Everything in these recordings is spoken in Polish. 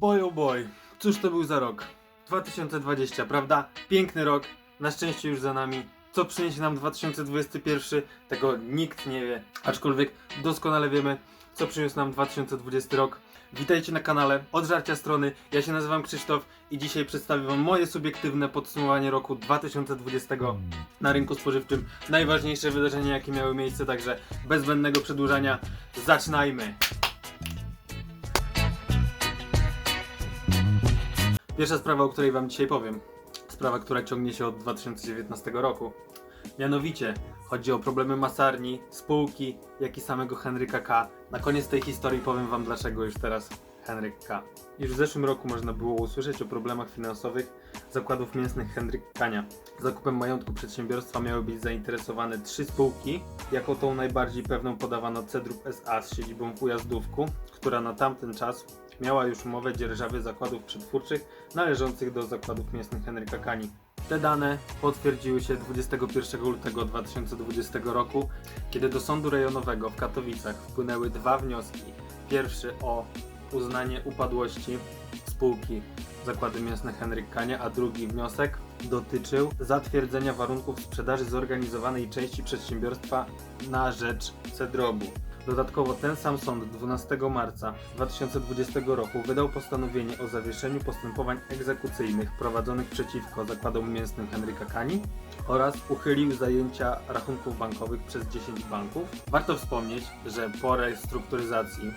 Boy oh boy, cóż to był za rok? 2020, prawda? Piękny rok, na szczęście już za nami. Co przyniesie nam 2021? Tego nikt nie wie, aczkolwiek doskonale wiemy, co przyniósł nam 2020 rok. Witajcie na kanale Od Żarcia Strony, ja się nazywam Krzysztof i dzisiaj przedstawię wam moje subiektywne podsumowanie roku 2020 na rynku spożywczym. Najważniejsze wydarzenia jakie miały miejsce, także bez zbędnego przedłużania zaczynajmy! Pierwsza sprawa, o której Wam dzisiaj powiem. Sprawa, która ciągnie się od 2019 roku. Mianowicie chodzi o problemy masarni, spółki, jak i samego Henryka K. Na koniec tej historii powiem Wam dlaczego już teraz Henryk K. Już w zeszłym roku można było usłyszeć o problemach finansowych zakładów mięsnych Henryk Kania. Zakupem majątku przedsiębiorstwa miały być zainteresowane trzy spółki. Jako tą najbardziej pewną podawano Cedrup SA z siedzibą w Ujazdówku, która na tamten czas miała już umowę dzierżawy zakładów przetwórczych należących do zakładów mięsnych Henryka Kani. Te dane potwierdziły się 21 lutego 2020 roku, kiedy do sądu rejonowego w Katowicach wpłynęły dwa wnioski. Pierwszy o uznanie upadłości spółki Zakłady Mięsne Henryk Kania, a drugi wniosek dotyczył zatwierdzenia warunków sprzedaży zorganizowanej części przedsiębiorstwa na rzecz Cedrobu. Dodatkowo ten sam sąd 12 marca 2020 roku wydał postanowienie o zawieszeniu postępowań egzekucyjnych prowadzonych przeciwko zakładom mięsnym Henryka Kani oraz uchylił zajęcia rachunków bankowych przez 10 banków. Warto wspomnieć, że po restrukturyzacji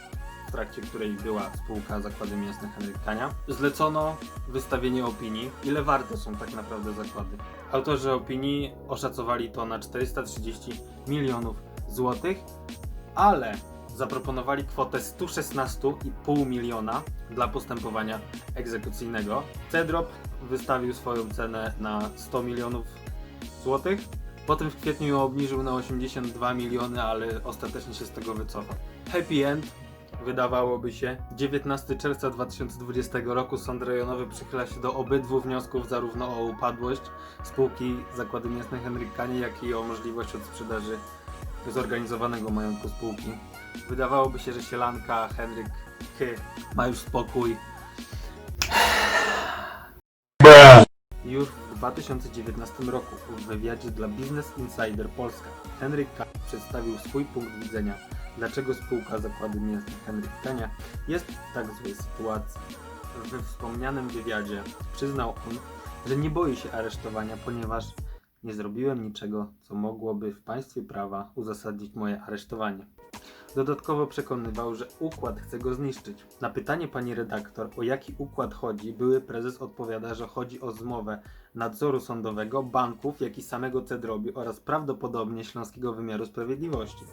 w trakcie której była spółka Zakłady Mięsne Henryk Kania, zlecono wystawienie opinii, ile warte są tak naprawdę zakłady. Autorzy opinii oszacowali to na 430 milionów złotych, ale zaproponowali kwotę 116,5 miliona dla postępowania egzekucyjnego. Cedrop wystawił swoją cenę na 100 milionów złotych. Potem w kwietniu ją obniżył na 82 miliony, ale ostatecznie się z tego wycofał. Happy end wydawałoby się. 19 czerwca 2020 roku Sąd Rejonowy przychyla się do obydwu wniosków, zarówno o upadłość spółki Zakłady Mięsne Henryk Kanie, jak i o możliwość odsprzedaży zorganizowanego majątku spółki. Wydawałoby się, że sielanka Henryk K. ma już spokój. Już w 2019 roku w wywiadzie dla Business Insider Polska Henryk K. przedstawił swój punkt widzenia, dlaczego spółka Zakłady Mięsne Henryk Kania jest w tak złej sytuacji. We wspomnianym wywiadzie przyznał on, że nie boi się aresztowania, ponieważ nie zrobiłem niczego, co mogłoby w państwie prawa uzasadnić moje aresztowanie. Dodatkowo przekonywał, że układ chce go zniszczyć. Na pytanie pani redaktor, o jaki układ chodzi, były prezes odpowiada, że chodzi o zmowę nadzoru sądowego, banków, jak i samego Cedrobi oraz prawdopodobnie Śląskiego Wymiaru Sprawiedliwości.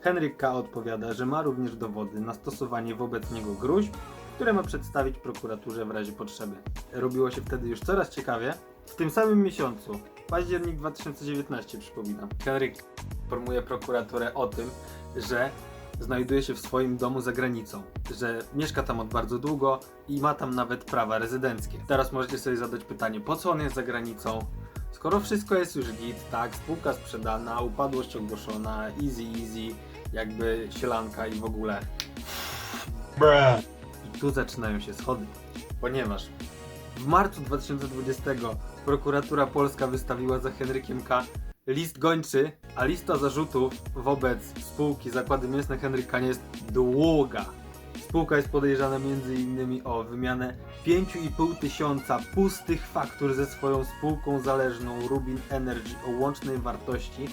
Henryk K. odpowiada, że ma również dowody na stosowanie wobec niego gruźb, które ma przedstawić prokuraturze w razie potrzeby. Robiło się wtedy już coraz ciekawie. W tym samym miesiącu, październik 2019 przypominam, Henryk informuje prokuraturę o tym, że znajduje się w swoim domu za granicą, że mieszka tam od bardzo długo i ma tam nawet prawa rezydenckie. Teraz możecie sobie zadać pytanie, po co on jest za granicą? Skoro wszystko jest już git, tak, spółka sprzedana, upadłość ogłoszona, easy easy, jakby sielanka i w ogóle. I tu zaczynają się schody, ponieważ w marcu 2020 prokuratura polska wystawiła za Henrykiem K. list gończy, a lista zarzutów wobec spółki Zakłady Mięsne Henryk K. jest długa. Spółka jest podejrzana m.in. o wymianę 5,5 tysiąca pustych faktur ze swoją spółką zależną Rubin Energy o łącznej wartości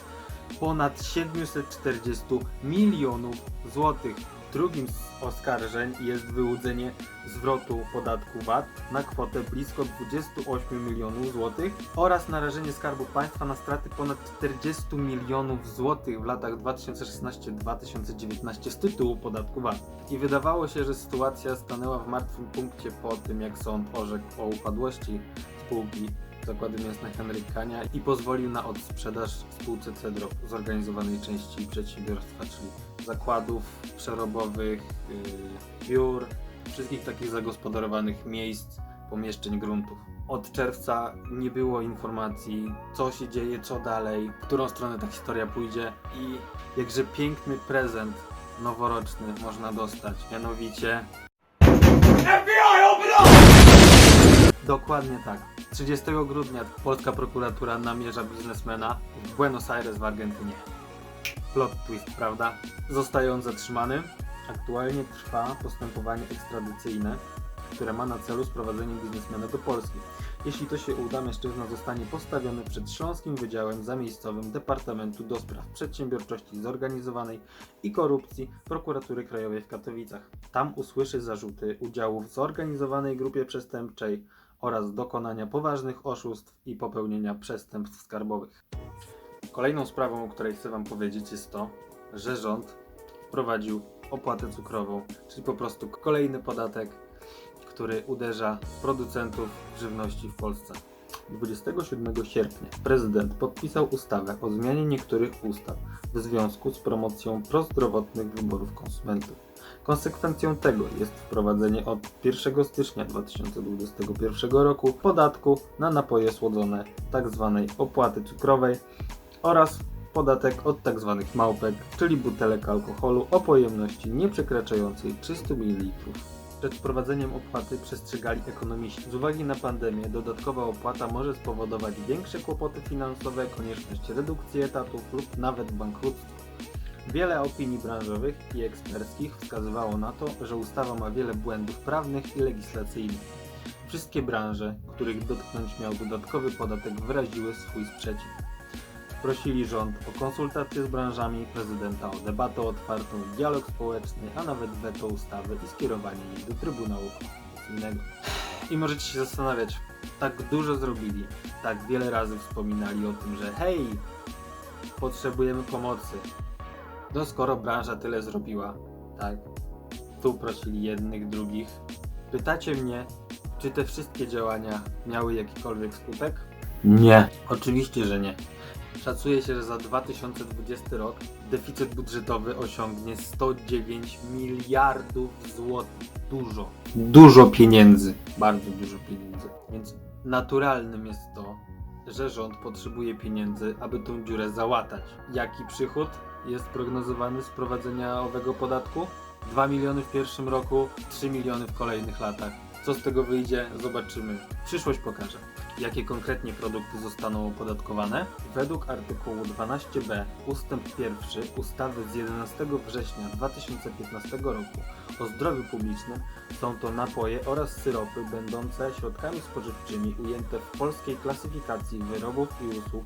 ponad 740 milionów złotych. Drugim z oskarżeń jest wyłudzenie zwrotu podatku VAT na kwotę blisko 28 milionów złotych oraz narażenie Skarbu Państwa na straty ponad 40 milionów złotych w latach 2016-2019 z tytułu podatku VAT. I wydawało się, że sytuacja stanęła w martwym punkcie po tym, jak sąd orzekł o upadłości spółki Zakłady Mięsne Henryk Kania i pozwolił na odsprzedaż spółce Cedrop zorganizowanej części przedsiębiorstwa, czyli zakładów przerobowych, yy, biur, wszystkich takich zagospodarowanych miejsc, pomieszczeń, gruntów. Od czerwca nie było informacji, co się dzieje, co dalej, w którą stronę ta historia pójdzie i jakże piękny prezent noworoczny można dostać, mianowicie FBI Dokładnie tak. 30 grudnia polska prokuratura namierza biznesmena w Buenos Aires w Argentynie. Plot twist, prawda? Zostaje on zatrzymany. Aktualnie trwa postępowanie ekstradycyjne, które ma na celu sprowadzenie biznesmena do Polski. Jeśli to się uda, mężczyzna zostanie postawiony przed Śląskim Wydziałem Zamiejscowym Departamentu do Spraw Przedsiębiorczości Zorganizowanej i Korupcji Prokuratury Krajowej w Katowicach. Tam usłyszy zarzuty udziału w zorganizowanej grupie przestępczej oraz dokonania poważnych oszustw i popełnienia przestępstw skarbowych. Kolejną sprawą, o której chcę Wam powiedzieć, jest to, że rząd wprowadził opłatę cukrową, czyli po prostu kolejny podatek, który uderza producentów żywności w Polsce. 27 sierpnia prezydent podpisał ustawę o zmianie niektórych ustaw w związku z promocją prozdrowotnych wyborów konsumentów. Konsekwencją tego jest wprowadzenie od 1 stycznia 2021 roku podatku na napoje słodzone tzw. opłaty cukrowej oraz podatek od tzw. małpek, czyli butelek alkoholu o pojemności nieprzekraczającej 300 ml. Przed wprowadzeniem opłaty przestrzegali ekonomiści. Z uwagi na pandemię dodatkowa opłata może spowodować większe kłopoty finansowe, konieczność redukcji etatów lub nawet bankructwo. Wiele opinii branżowych i eksperckich wskazywało na to, że ustawa ma wiele błędów prawnych i legislacyjnych. Wszystkie branże, których dotknąć miał dodatkowy podatek, wyraziły swój sprzeciw. Prosili rząd o konsultacje z branżami, prezydenta o debatę otwartą, dialog społeczny, a nawet weto ustawy i skierowanie jej do Trybunału Konstytucyjnego. I możecie się zastanawiać, tak dużo zrobili, tak wiele razy wspominali o tym, że hej, potrzebujemy pomocy. No skoro branża tyle zrobiła, tak, tu prosili jednych, drugich. Pytacie mnie, czy te wszystkie działania miały jakikolwiek skutek? Nie. Oczywiście, że nie. Szacuje się, że za 2020 rok deficyt budżetowy osiągnie 109 miliardów złotych. Dużo. Dużo pieniędzy. Bardzo dużo pieniędzy. Więc naturalnym jest to, że rząd potrzebuje pieniędzy, aby tą dziurę załatać. Jaki przychód jest prognozowany z wprowadzenia owego podatku? 2 miliony w pierwszym roku, 3 miliony w kolejnych latach. Co z tego wyjdzie, zobaczymy. Przyszłość pokaże. Jakie konkretnie produkty zostaną opodatkowane? Według artykułu 12b ustęp 1 ustawy z 11 września 2015 roku o zdrowiu publicznym są to napoje oraz syropy będące środkami spożywczymi ujęte w polskiej klasyfikacji wyrobów i usług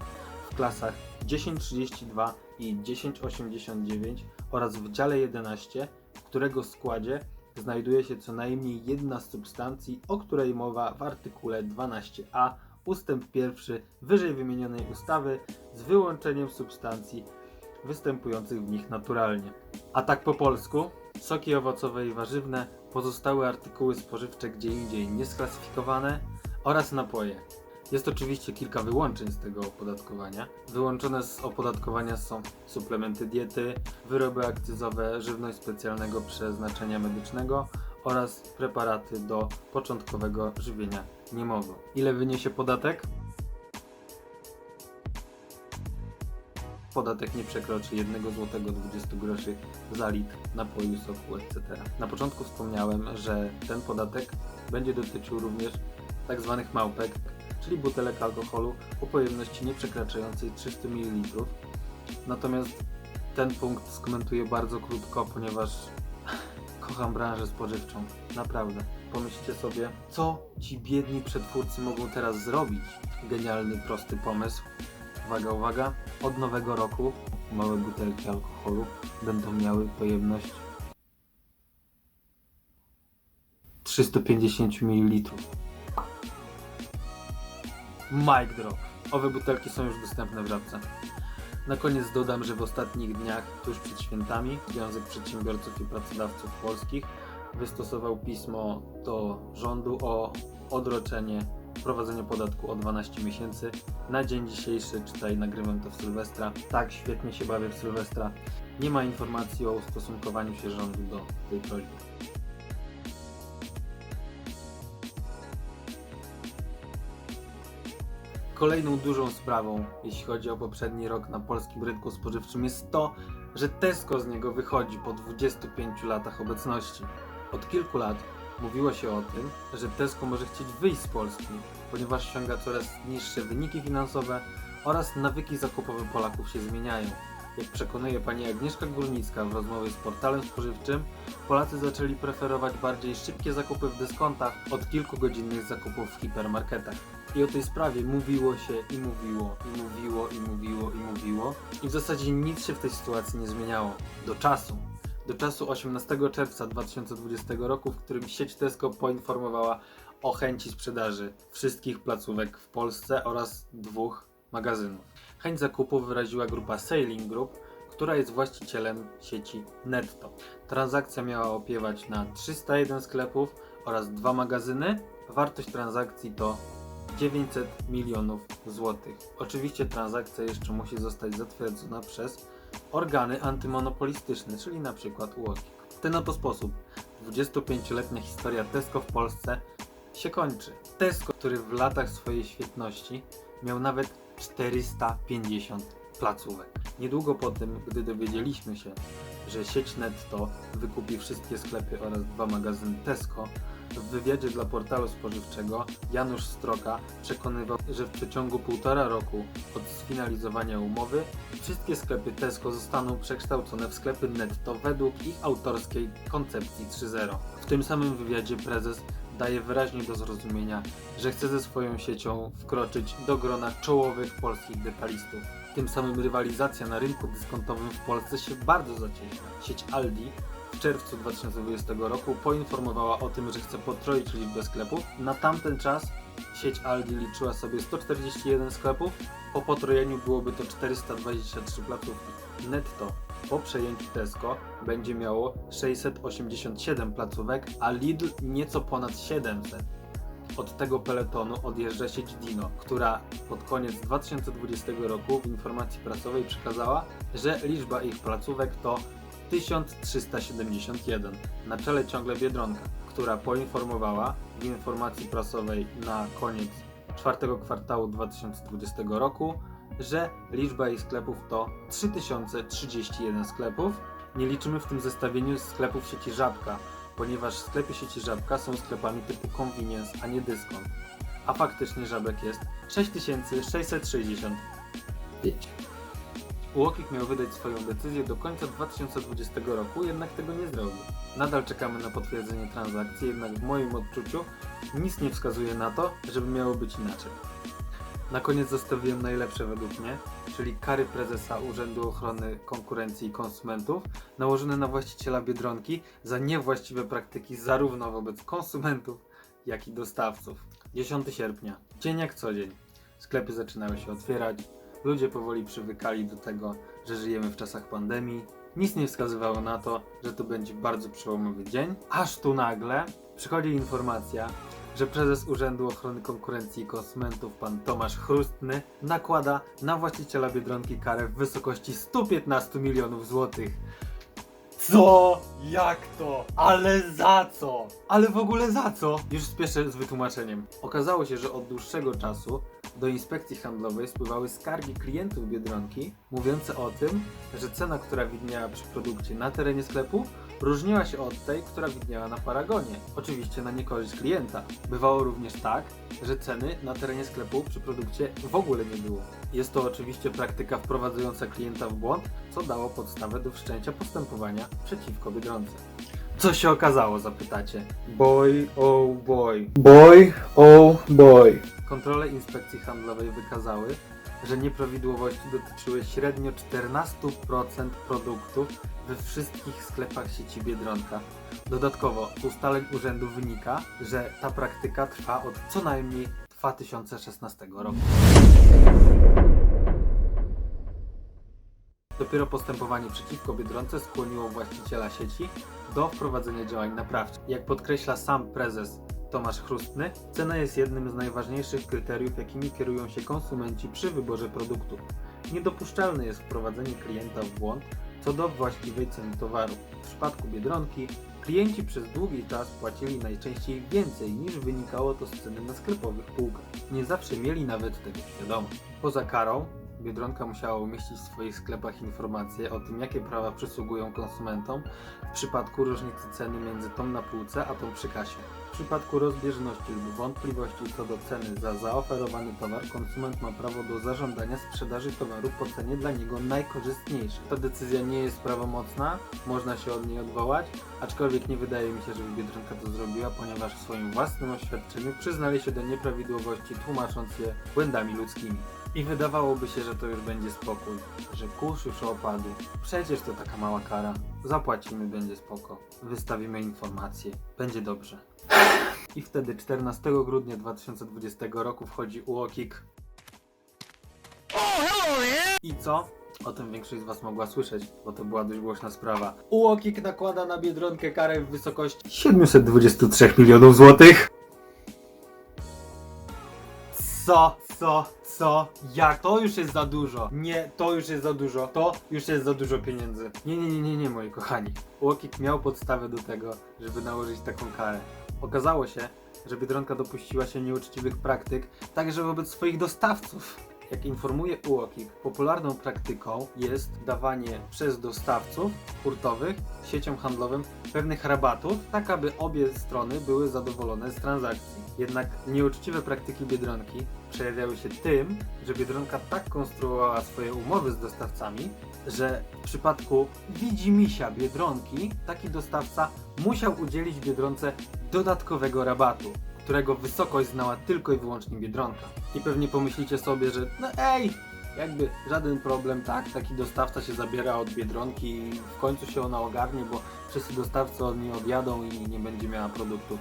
w klasach 1032 i 1089 oraz w dziale 11, w którego składzie znajduje się co najmniej jedna z substancji, o której mowa w artykule 12a ustęp 1 wyżej wymienionej ustawy z wyłączeniem substancji występujących w nich naturalnie. A tak po polsku, soki owocowe i warzywne, pozostałe artykuły spożywcze gdzie indziej niesklasyfikowane oraz napoje. Jest oczywiście kilka wyłączeń z tego opodatkowania. Wyłączone z opodatkowania są suplementy diety, wyroby akcyzowe, żywność specjalnego przeznaczenia medycznego oraz preparaty do początkowego żywienia niemowląt. Ile wyniesie podatek? Podatek nie przekroczy 1 zł 20 groszy za litr napoju, soku, etc. Na początku wspomniałem, że ten podatek będzie dotyczył również tak zwanych małpek, czyli butelek alkoholu o pojemności nie przekraczającej 300 ml. Natomiast ten punkt skomentuję bardzo krótko, ponieważ kocham branżę spożywczą. Naprawdę. Pomyślcie sobie, co ci biedni przetwórcy mogą teraz zrobić. Genialny, prosty pomysł. Uwaga, uwaga. Od nowego roku małe butelki alkoholu będą miały pojemność 350 ml. Mic drop. Owe butelki są już dostępne w żabce. Na koniec dodam, że w ostatnich dniach, tuż przed świętami, Związek Przedsiębiorców i Pracodawców Polskich wystosował pismo do rządu o odroczenie wprowadzenia podatku o 12 miesięcy. Na dzień dzisiejszy, czytaj, nagrywam to w Sylwestra. Tak, świetnie się bawię w Sylwestra. Nie ma informacji o ustosunkowaniu się rządu do tej prośby. Kolejną dużą sprawą, jeśli chodzi o poprzedni rok na polskim rynku spożywczym, jest to, że Tesco z niego wychodzi po 25 latach obecności. Od kilku lat Mówiło się o tym, że Tesco może chcieć wyjść z Polski, ponieważ osiąga coraz niższe wyniki finansowe oraz nawyki zakupowe Polaków się zmieniają. Jak przekonuje pani Agnieszka Górnicka w rozmowie z portalem spożywczym, Polacy zaczęli preferować bardziej szybkie zakupy w dyskontach od kilkugodzinnych zakupów w hipermarketach. I o tej sprawie mówiło się i mówiło, i mówiło, i mówiło, i mówiło. I w zasadzie nic się w tej sytuacji nie zmieniało. Do czasu. Do czasu 18 czerwca 2020 roku, w którym sieć Tesco poinformowała o chęci sprzedaży wszystkich placówek w Polsce oraz dwóch magazynów. Chęć zakupu wyraziła grupa Sailing Group, która jest właścicielem sieci Netto. Transakcja miała opiewać na 301 sklepów oraz dwa magazyny. Wartość transakcji to 900 milionów złotych. Oczywiście transakcja jeszcze musi zostać zatwierdzona przez organy antymonopolistyczne, czyli na przykład UOKiK. W ten oto sposób 25-letnia historia Tesco w Polsce się kończy. Tesco, który w latach swojej świetności miał nawet 450 placówek. Niedługo po tym, gdy dowiedzieliśmy się, że sieć Netto wykupi wszystkie sklepy oraz dwa magazyny Tesco, w wywiadzie dla portalu spożywczego Janusz Stroka przekonywał, że w przeciągu półtora roku od sfinalizowania umowy wszystkie sklepy Tesco zostaną przekształcone w sklepy netto według ich autorskiej koncepcji 3.0. W tym samym wywiadzie prezes daje wyraźnie do zrozumienia, że chce ze swoją siecią wkroczyć do grona czołowych polskich detalistów. Tym samym rywalizacja na rynku dyskontowym w Polsce się bardzo zacieśnia. Sieć Aldi w czerwcu 2020 roku poinformowała o tym, że chce potroić liczbę sklepów. Na tamten czas sieć Aldi liczyła sobie 141 sklepów, po potrojeniu byłoby to 423 placówki. Netto po przejęciu Tesco będzie miało 687 placówek, a Lidl nieco ponad 700. Od tego peletonu odjeżdża sieć Dino, która pod koniec 2020 roku w informacji prasowej przekazała, że liczba ich placówek to 1371. Na czele ciągle Biedronka, która poinformowała w informacji prasowej na koniec czwartego kwartału 2020 roku, że liczba jej sklepów to 3031 sklepów. Nie liczymy w tym zestawieniu sklepów sieci Żabka, ponieważ sklepy sieci Żabka są sklepami typu convenience, a nie dyskont. A faktycznie Żabek jest 6665. UOKiK miał wydać swoją decyzję do końca 2020 roku, jednak tego nie zrobił. Nadal czekamy na potwierdzenie transakcji, jednak w moim odczuciu nic nie wskazuje na to, żeby miało być inaczej. Na koniec zostawiłem najlepsze według mnie, czyli kary prezesa Urzędu Ochrony Konkurencji i Konsumentów nałożone na właściciela Biedronki za niewłaściwe praktyki zarówno wobec konsumentów, jak i dostawców. 10 sierpnia. Dzień jak co dzień. Sklepy zaczynały się otwierać, ludzie powoli przywykali do tego, że żyjemy w czasach pandemii. Nic nie wskazywało na to, że to będzie bardzo przełomowy dzień, aż tu nagle przychodzi informacja, że prezes Urzędu Ochrony Konkurencji i Konsumentów, pan Tomasz Chrustny, nakłada na właściciela Biedronki karę w wysokości 115 milionów złotych. Co? Jak to? Ale za co? Ale w ogóle za co? Już spieszę z wytłumaczeniem. Okazało się, że od dłuższego czasu do inspekcji handlowej spływały skargi klientów Biedronki mówiące o tym, że cena, która widniała przy produkcie na terenie sklepu, różniła się od tej, która widniała na paragonie. Oczywiście na niekorzyść klienta. Bywało również tak, że ceny na terenie sklepu przy produkcie w ogóle nie było. Jest to oczywiście praktyka wprowadzająca klienta w błąd, co dało podstawę do wszczęcia postępowania przeciwko Biedronce. Co się okazało, zapytacie? Boy, oh boy. Boy, oh boy. Kontrole inspekcji handlowej wykazały, że nieprawidłowości dotyczyły średnio 14% produktów we wszystkich sklepach sieci Biedronka. Dodatkowo z ustaleń urzędu wynika, że ta praktyka trwa od co najmniej 2016 roku. Dopiero postępowanie przeciwko Biedronce skłoniło właściciela sieci do wprowadzenia działań naprawczych. Jak podkreśla sam prezes Tomasz Chrustny, cena jest jednym z najważniejszych kryteriów, jakimi kierują się konsumenci przy wyborze produktu. Niedopuszczalne jest wprowadzenie klienta w błąd co do właściwej ceny towaru. W przypadku Biedronki klienci przez długi czas płacili najczęściej więcej niż wynikało to z ceny na sklepowych półkach. Nie zawsze mieli nawet tego świadomość. Poza karą Biedronka musiała umieścić w swoich sklepach informacje o tym, jakie prawa przysługują konsumentom w przypadku różnicy ceny między tą na półce a tą przy kasie. W przypadku rozbieżności lub wątpliwości co do ceny za zaoferowany towar, konsument ma prawo do zażądania sprzedaży towaru po cenie dla niego najkorzystniejszej. Ta decyzja nie jest prawomocna, można się od niej odwołać, aczkolwiek nie wydaje mi się, żeby Biedronka to zrobiła, ponieważ w swoim własnym oświadczeniu przyznali się do nieprawidłowości, tłumacząc je błędami ludzkimi. I wydawałoby się, że to już będzie spokój, że kurz już opadł. Przecież to taka mała kara. Zapłacimy, będzie spoko. Wystawimy informacje, będzie dobrze. I wtedy 14 grudnia 2020 roku wchodzi UOKiK. I co? O tym większość z Was mogła słyszeć, bo to była dość głośna sprawa. UOKiK nakłada na Biedronkę karę w wysokości 723 milionów złotych. Co? Co? Co? Jak? To już jest za dużo. Nie, to już jest za dużo. To już jest za dużo pieniędzy. Nie, nie, nie, nie, nie, moi kochani. UOKiK miał podstawę do tego, żeby nałożyć taką karę. Okazało się, że Biedronka dopuściła się nieuczciwych praktyk także wobec swoich dostawców. Jak informuje UOKiK, popularną praktyką jest dawanie przez dostawców hurtowych sieciom handlowym pewnych rabatów, tak aby obie strony były zadowolone z transakcji. Jednak nieuczciwe praktyki Biedronki przejawiały się tym, że Biedronka tak konstruowała swoje umowy z dostawcami, że w przypadku widzimisia Biedronki taki dostawca musiał udzielić Biedronce dodatkowego rabatu, którego wysokość znała tylko i wyłącznie Biedronka. I pewnie pomyślicie sobie, że no ej, jakby żaden problem, tak, taki dostawca się zabiera od Biedronki i w końcu się ona ogarnie, bo wszyscy dostawcy od niej odjadą i nie będzie miała produktu.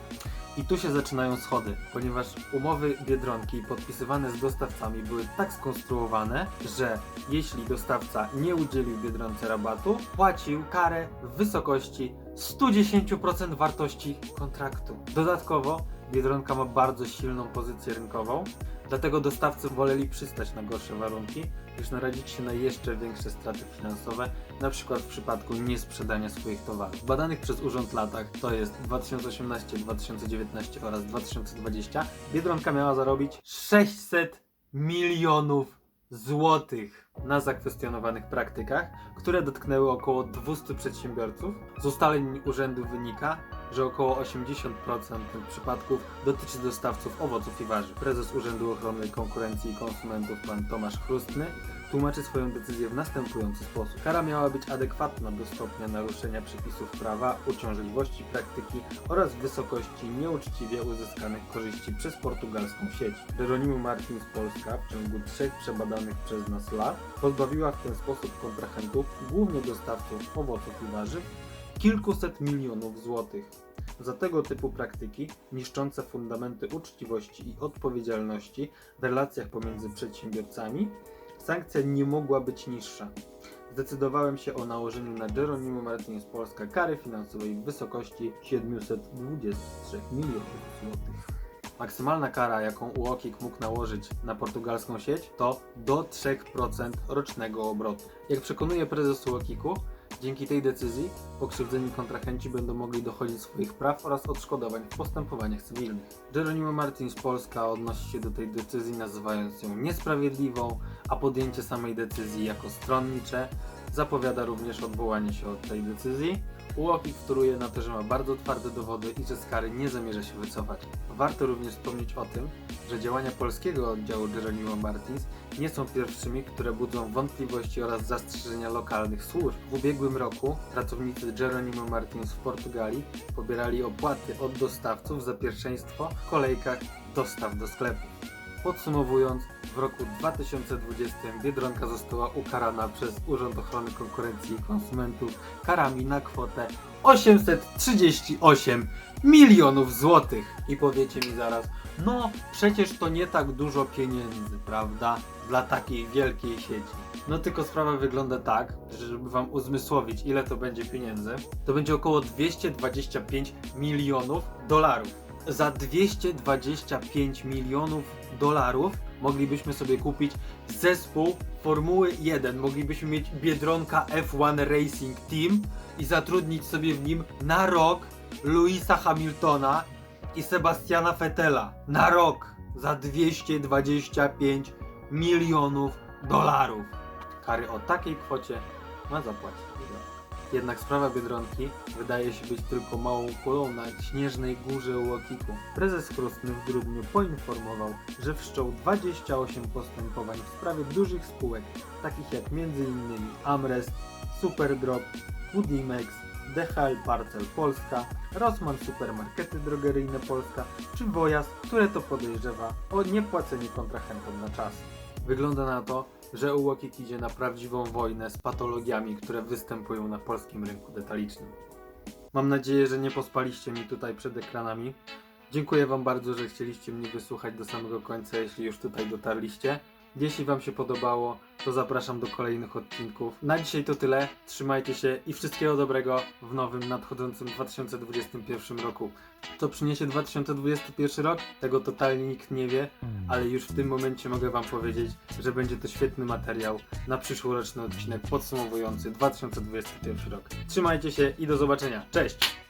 I tu się zaczynają schody, ponieważ umowy Biedronki podpisywane z dostawcami były tak skonstruowane, że jeśli dostawca nie udzielił Biedronce rabatu, płacił karę w wysokości 110% wartości kontraktu. Dodatkowo Biedronka ma bardzo silną pozycję rynkową, dlatego dostawcy woleli przystać na gorsze warunki, niż narazić się na jeszcze większe straty finansowe, na przykład w przypadku niesprzedania swoich towarów. W badanych przez urząd latach, to jest 2018, 2019 oraz 2020, Biedronka miała zarobić 600 milionów złotych na zakwestionowanych praktykach, które dotknęły około 200 przedsiębiorców. Z ustaleń urzędu wynika, że około 80% tych przypadków dotyczy dostawców owoców i warzyw. Prezes Urzędu Ochrony Konkurencji i Konsumentów, pan Tomasz Chrustny, tłumaczy swoją decyzję w następujący sposób. Kara miała być adekwatna do stopnia naruszenia przepisów prawa, uciążliwości praktyki oraz wysokości nieuczciwie uzyskanych korzyści przez portugalską sieć. Jeronimo Martins Polska w ciągu trzech przebadanych przez nas lat pozbawiła w ten sposób kontrahentów, głównie dostawców owoców i warzyw, kilkuset milionów złotych. Za tego typu praktyki, niszczące fundamenty uczciwości i odpowiedzialności w relacjach pomiędzy przedsiębiorcami, sankcja nie mogła być niższa. Zdecydowałem się o nałożeniu na Jeronimo Martins Polska kary finansowej w wysokości 723 milionów złotych. Maksymalna kara, jaką UOKiK mógł nałożyć na portugalską sieć, to do 3% rocznego obrotu. Jak przekonuje prezes UOKiK-u, dzięki tej decyzji pokrzywdzeni kontrahenci będą mogli dochodzić swoich praw oraz odszkodowań w postępowaniach cywilnych. Jeronimo Martins Polska odnosi się do tej decyzji nazywając ją niesprawiedliwą, a podjęcie samej decyzji jako stronnicze. Zapowiada również odwołanie się od tej decyzji. UOKiK wtóruje na to, że ma bardzo twarde dowody i że z kary nie zamierza się wycofać. Warto również wspomnieć o tym, że działania polskiego oddziału Jeronimo Martins nie są pierwszymi, które budzą wątpliwości oraz zastrzeżenia lokalnych służb. W ubiegłym roku pracownicy Jeronimo Martins w Portugalii pobierali opłaty od dostawców za pierwszeństwo w kolejkach dostaw do sklepów. Podsumowując, w roku 2020 Biedronka została ukarana przez Urząd Ochrony Konkurencji i Konsumentów karami na kwotę 838 milionów złotych. I powiecie mi zaraz, no przecież to nie tak dużo pieniędzy, prawda? Dla takiej wielkiej sieci. No tylko sprawa wygląda tak, że żeby wam uzmysłowić ile to będzie pieniędzy, to będzie około 225 milionów dolarów. Za 225 milionów dolarów moglibyśmy sobie kupić zespół Formuły 1. Moglibyśmy mieć Biedronka F1 Racing Team i zatrudnić sobie w nim na rok Louisa Hamiltona i Sebastiana Vettela. Na rok za 225 milionów dolarów. Kary o takiej kwocie ma zapłacić. Jednak sprawa Biedronki wydaje się być tylko małą kulą na śnieżnej górze Łokiku. Prezes Krustny w grudniu poinformował, że wszczął 28 postępowań w sprawie dużych spółek, takich jak m.in. Amrest, Superdrop, Budimex, DHL Parcel Polska, Rossmann Supermarkety Drogeryjne Polska czy Wojas, które to podejrzewa o niepłacenie kontrahentom na czas. Wygląda na to, że UOKiK idzie na prawdziwą wojnę z patologiami, które występują na polskim rynku detalicznym. Mam nadzieję, że nie pospaliście mi tutaj przed ekranami. Dziękuję Wam bardzo, że chcieliście mnie wysłuchać do samego końca, jeśli już tutaj dotarliście. Jeśli Wam się podobało, to zapraszam do kolejnych odcinków. Na dzisiaj to tyle. Trzymajcie się i wszystkiego dobrego w nowym, nadchodzącym 2021 roku. Co przyniesie 2021 rok? Tego totalnie nikt nie wie, ale już w tym momencie mogę Wam powiedzieć, że będzie to świetny materiał na przyszłoroczny odcinek podsumowujący 2021 rok. Trzymajcie się i do zobaczenia. Cześć!